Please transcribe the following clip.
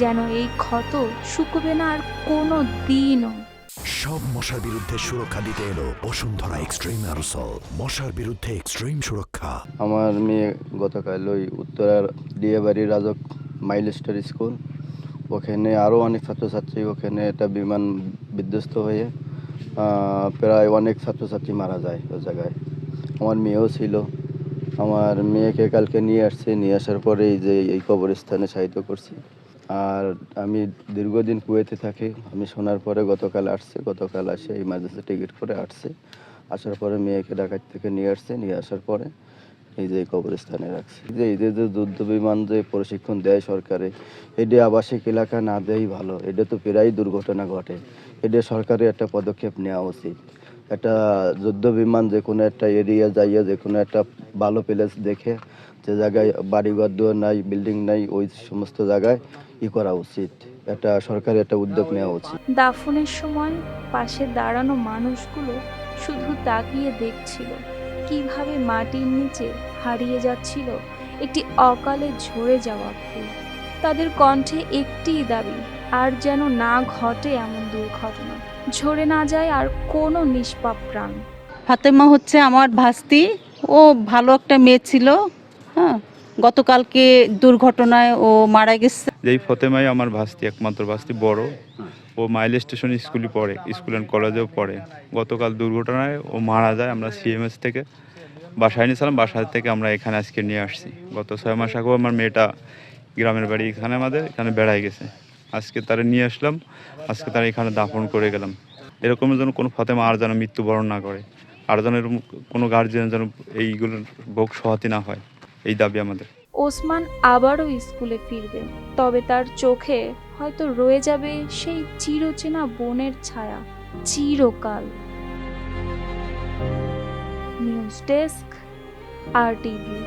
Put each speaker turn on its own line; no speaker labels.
যেন এই ক্ষত শুকবে না আর কোনো দিনও।
সব মশার বিরুদ্ধে সুরক্ষা দিতে এলো বসুন্ধরা এক্সট্রিম অ্যারোসল। মশার বিরুদ্ধে এক্সট্রিম সুরক্ষা।
আমার মেয়ে গতকাল ওই উত্তরার ডিয়াবাড়ি রাজক মাইলস্টার স্কুল। ওখানে আরও অনেক ছাত্রছাত্রী ওখানে একটা বিমান বিধ্বস্ত হয়ে প্রায় অনেক ছাত্রছাত্রী মারা যায় ওই জায়গায়। আমার মেয়েও ছিল। আমার মেয়েকে কালকে নিয়ে আসছে। নিয়ে আসার পরে এই যে এই কবরস্থানে সাহিত্য করছি। আর আমি দীর্ঘদিন কুয়েতে থাকি। আমি শোনার পরে গতকাল আসছে, গতকাল আসে ইমার্জেন্সি টিকিট করে আসছে। আসার পরে মেয়েকে ঢাকা থেকে নিয়ে আসছে, নিয়ে আসার পরে এই যে কবরস্থানে রাখছে। যে, এই যে যে যুদ্ধ বিমান যে প্রশিক্ষণ দেয় সরকারে, এটা আবাসিক এলাকা না দেয় ভালো। এটা তো প্রায় দুর্ঘটনা ঘটে। এটা সরকারের একটা পদক্ষেপ নেওয়া উচিত। একটা যুদ্ধ বিমান যে কোনো একটা এরিয়া যাইয়া যে কোনো একটা ভালো প্লেস দেখে যে জায়গায় বাড়িঘর, দুয়ার নাই বিল্ডিং নাই, ওই সমস্ত জায়গায় ই করা উচিত। একটা সরকারের একটা উদ্যোগ নেওয়া উচিত।
দাফনের সময় পাশে দাঁড়ানো মানুষগুলো শুধু তাকিয়ে দেখছিল, কীভাবে মাটির নিচে হারিয়ে যাচ্ছিল, একটি অকালে ঝরে যাওয়া ফুল। তাদের কণ্ঠে একটিই দাবি আর যেন না ঘটে এমন দুর্ঘটনা। ঝরে না যায় আর কোনো নিষ্পাপ প্রাণ।
ফাতেমা হচ্ছে আমার ভাস্তি। ও ভালো একটা মেয়ে ছিল হ্যাঁ। গতকালকে দুর্ঘটনায় ও মারা গেছে।
যেই ফতেমাই আমার ভাস্তি একমাত্র ভাস্তি বড় ও মাইল স্টেশন স্কুলে পড়ে স্কুল অ্যান্ড কলেজেও পড়ে। গতকাল দুর্ঘটনায় ও মারা যায় আমরা সিএমএস থেকে। বাসায় নিয়েছিলাম বাসা থেকে আমরা এখানে আজকে নিয়ে আসছি। গত ছয় মাস আগেও আমার মেয়েটা গ্রামের বাড়ি এখানে আমাদের এখানে বেড়াই গেছে। আজকে তারা নিয়ে আসলাম, আজকে তারা এখানে দাফন করে গেলাম। এরকমের যেন কোনো ফতেমা আর যেন মৃত্যুবরণ না করে, আর যেন এরকম কোনো গার্জিয়ান যেন এইগুলোর ভোগ সহাতি না হয়, এই দাবি আমাদের।
ওসমান আবারও স্কুলে ফিরবে, তবে তার চোখে হয়তো রয়ে যাবে সেই চিরচেনা বনের ছায়া, চিরকাল। নিউজ ডেস্ক, আর টিভি